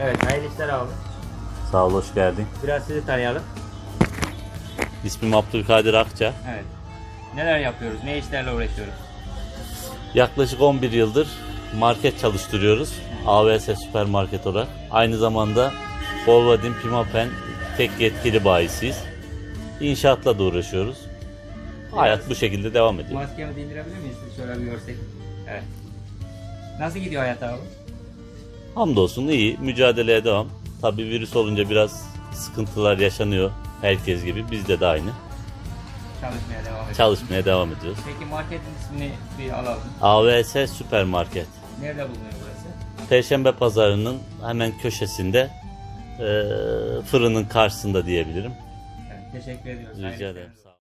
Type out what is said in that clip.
Evet, hayırlı işler abi. Sağ ol, hoş geldin. Biraz sizi tanıyalım. İsmim Abdülkadir Akça. Evet. Neler yapıyoruz, ne işlerle uğraşıyoruz? Yaklaşık 11 yıldır market çalıştırıyoruz. AVS süpermarket olarak. Aynı zamanda Bolvadin Pimapen tek yetkili bayisiyiz. İnşaatla da uğraşıyoruz. Hayat bu şekilde devam ediyor. Maskemizi indirebilir miyiz? Şöyle bir görsek. Evet. Nasıl gidiyor hayat abi? Hamdolsun iyi, mücadeleye devam. Tabi virüs olunca biraz sıkıntılar yaşanıyor herkes gibi. Bizde de aynı. Çalışmaya devam ediyoruz. Çalışmaya devam ediyoruz. Peki marketin ismini bir alalım. AVS süpermarket. Nerede bulunuyor burası? Perşembe pazarının hemen köşesinde fırının karşısında diyebilirim. Evet, teşekkür ediyoruz. Rica ederim. işler.